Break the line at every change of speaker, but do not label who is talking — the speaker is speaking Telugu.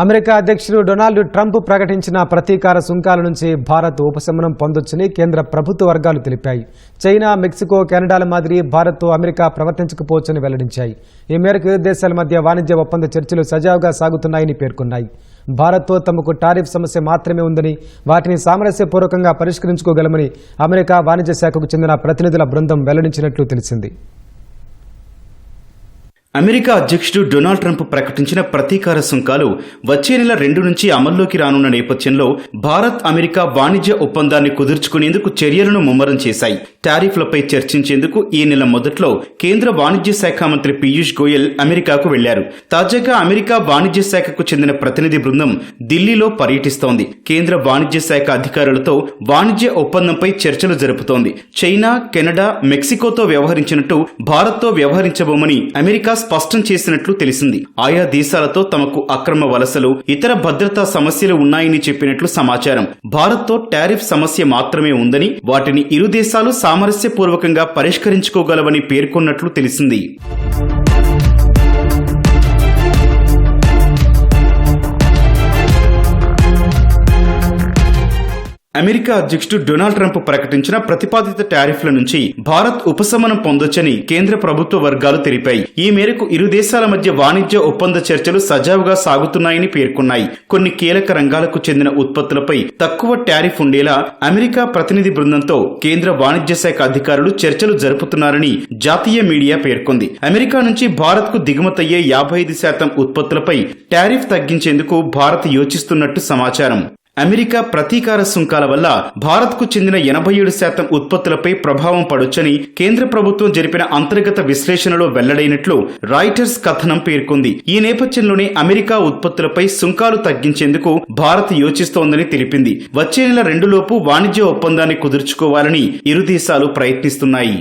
అమెరికా అధ్యక్షుడు డొనాల్డ్ ట్రంప్ ప్రకటించిన ప్రతీకార సుంకాల నుంచి భారత్ ఉపశమనం పొందొచ్చని కేంద్ర ప్రభుత్వ వర్గాలు తెలిపాయి. చైనా మెక్సికో కెనడాల మాదిరి భారత్ అమెరికా ప్రవర్తించకపోవచ్చని వెల్లడించాయి. ఈ మేరకు ఇరు దేశాల మధ్య వాణిజ్య ఒప్పంద చర్చలు సజావుగా సాగుతున్నాయని పేర్కొన్నాయి. భారత్తో తమకు టారిఫ్ సమస్య మాత్రమే ఉందని వాటిని సామరస్యపూర్వకంగా పరిష్కరించుకోగలమని అమెరికా వాణిజ్య శాఖకు చెందిన ప్రతినిధుల బృందం వెల్లడించినట్లు తెలిసింది.
అమెరికా అధ్యక్షుడు డొనాల్డ్ ట్రంప్ ప్రకటించిన ప్రతీకార సుంకాలు వచ్చే నెల రెండు నుంచి అమల్లోకి రానున్న నేపథ్యంలో భారత్ అమెరికా వాణిజ్య ఒప్పందాన్ని కుదుర్చుకునేందుకు చర్యలను ముమ్మరం చేశాయి. టారిఫ్లపై చర్చించేందుకు ఈ నెల మొదట్లో కేంద్ర వాణిజ్య శాఖ మంత్రి పీయూష్ గోయల్ అమెరికాకు వెళ్ళారు. తాజాగా అమెరికా వాణిజ్య శాఖకు చెందిన ప్రతినిధి బృందం ఢిల్లీలో పర్యటిస్తోంది. కేంద్ర వాణిజ్య శాఖ అధికారులతో వాణిజ్య ఒప్పందంపై చర్చలు జరుపుతోంది. చైనా కెనడా మెక్సికోతో వ్యవహరించినట్టు భారత్తో వ్యవహరించబోమని అమెరికా స్పష్టం చేసినట్లు తెలిసింది. ఆయా దేశాలతో తమకు అక్రమ వలసలు ఇతర భద్రతా సమస్యలు ఉన్నాయని చెప్పినట్లు సమాచారం. భారత్తో టారిఫ్ సమస్య మాత్రమే ఉందని వాటిని ఇరు దేశాలు సామరస్యపూర్వకంగా పరిష్కరించుకోగలవని పేర్కొన్నట్లు తెలిసింది. అమెరికా అధ్యక్షుడు డొనాల్డ్ ట్రంప్ ప్రకటించిన ప్రతిపాదిత టారిఫ్ల నుంచి భారత్ ఉపశమనం పొందొచ్చని కేంద్ర ప్రభుత్వ వర్గాలు తెలిపాయి. ఈ మేరకు ఇరు దేశాల మధ్య వాణిజ్య ఒప్పంద చర్చలు సజావుగా సాగుతున్నాయని పేర్కొన్నాయి. కొన్ని కీలక రంగాలకు చెందిన ఉత్పత్తులపై తక్కువ టారిఫ్ ఉండేలా అమెరికా ప్రతినిధి బృందంతో కేంద్ర వాణిజ్య శాఖ అధికారులు చర్చలు జరుపుతున్నారని జాతీయ మీడియా పేర్కొంది. అమెరికా నుంచి భారత్కు దిగుమతయ్యే యాభై ఐదు శాతం ఉత్పత్తులపై టారిఫ్ తగ్గించేందుకు భారత్ యోచిస్తున్నట్టు సమాచారం. అమెరికా ప్రతీకార సుంకాల వల్ల భారత్కు చెందిన ఎనభై ఏడు శాతం ఉత్పత్తులపై ప్రభావం పడొచ్చని కేంద్ర ప్రభుత్వం జరిపిన అంతర్గత విశ్లేషణలో వెల్లడైనట్లు రాయిటర్స్ కథనం పేర్కొంది. ఈ నేపథ్యంలోనే అమెరికా ఉత్పత్తులపై సుంకాలు తగ్గించేందుకు భారత్ యోచిస్తోందని తెలిపింది. వచ్చే నెల రెండులోపు వాణిజ్య ఒప్పందాన్ని కుదుర్చుకోవాలని ఇరు దేశాలు ప్రయత్నిస్తున్నాయి.